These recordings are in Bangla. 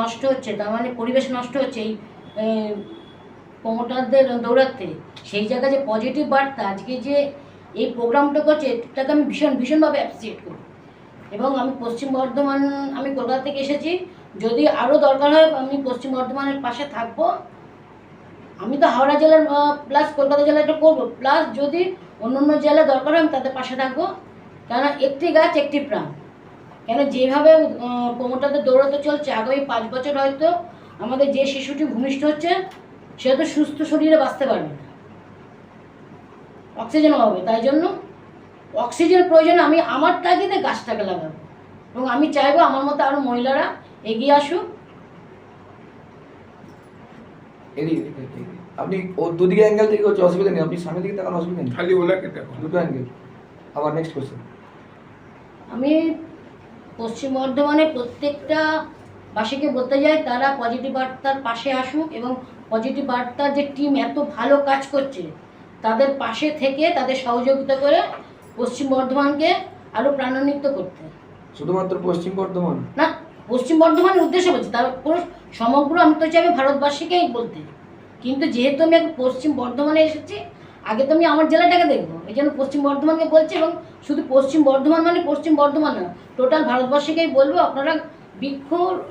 নষ্ট হচ্ছে, তার মানে পরিবেশ নষ্ট হচ্ছে এই প্রমোটারদের দৌড়াতে সেই জায়গায় যে পজিটিভ বার্তা আজকে যে এই প্রোগ্রামটা করছে, এটাকে আমি ভীষণ, ভীষণভাবে অ্যাপ্রিসিয়েট করি। এবং আমি পশ্চিম বর্ধমান, আমি কলকাতা থেকে এসেছি। যদি আরও দরকার হয়, আমি পশ্চিম বর্ধমানের পাশে থাকব। আমি তো হাওড়া জেলার প্লাস কলকাতা জেলা এটা করব। প্লাস যদি অন্য অন্য জেলা দরকার হয়, আমি তাদের পাশে থাকব। কেননা একটি গাছ, একটি প্রাণ। কেন যেভাবে প্রমোটারদের দৌড়াতে চলছে আগামী পাঁচ বছর হয়তো আমাদের যে শিশুটি ভূমিষ্ঠ হচ্ছে সে তো সুস্থ শরীরে বাঁচতে পারবে না। অক্সিজেন হবে তাই জন্য অক্সিজেন প্রয়োজন আমি আমার তাগিদে গাছটাকে লাগাবো। এবং আমি চাইব আমার মতো আরও মহিলারা এগিয়ে আসুক। আপনি ও দুদিকে অ্যাঙ্গেল থেকে হচ্ছে অসুবিধা নেই আপনি সামনের দিকে তাকান অসুবিধা নেই। খালি ওলাকে দেখো দুটো অ্যাঙ্গেল আবার নেক্সট কোশ্চেন আমি পশ্চিম বর্ধমানে প্রত্যেকটা বাসীকে বলতে যায় তারা পজিটিভ বার্তার পাশে আসুক এবং পজিটিভ বার্তার যে টিম এত ভালো কাজ করছে তাদের পাশে থেকে তাদের সহযোগিতা করে পশ্চিম বর্ধমানকে আরও প্রাণান্বিত করতে। শুধুমাত্র পশ্চিম বর্ধমান? না পশ্চিম বর্ধমানের উদ্দেশ্যে বলছি তার কোনো সমগ্র আমি তো চাইব ভারতবাসীকেই বলতে। কিন্তু যেহেতু আমি পশ্চিম বর্ধমানে এসেছি আগে তো আমি আমার জেলাটাকে দেখব। এই জন্য পশ্চিম বর্ধমানকে বলছি এবং শুধু পশ্চিম বর্ধমান মানে পশ্চিম বর্ধমান না টোটাল ভারতবর্ষকেই বলব আপনারা বৃক্ষ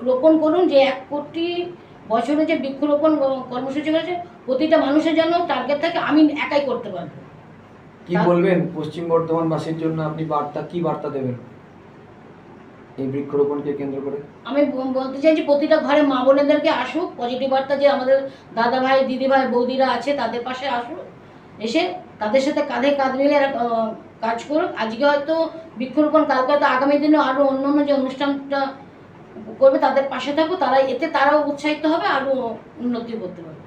রোপণ করুন যে এক কোটি বছরে যে বৃক্ষরোপণ কর্মসূচি হয়েছে প্রতিটা মানুষের জন্য টার্গেট থাকে আমি একাই করতে পারব। কি বলবেন? পশ্চিম বর্ধমানবাসীর জন্য আপনি বার্তা কি বার্তা দেবেন? এই বৃক্ষরোপণকে কেন্দ্র করে। আমি বলতে চাই যে প্রতিটা ঘরে মা বোনেদেরকে আসুক পজিটিভ বার্তা যে আমাদের দাদা ভাই দিদি ভাই বৌদিরা আছে তাদের পাশে আসুক। এসে তাদের সাথে কাঁধে কাঁধ মিলে কাজ করুক। আজকে হয়তো বৃক্ষরোপণ, কালকে হয়তো আগামী দিনে আরও অন্য অন্য যে অনুষ্ঠানটা করবে, তাদের পাশে থাকব। তারা, এতে তারাও উৎসাহিত হবে আরও উন্নতি করতে পারবে।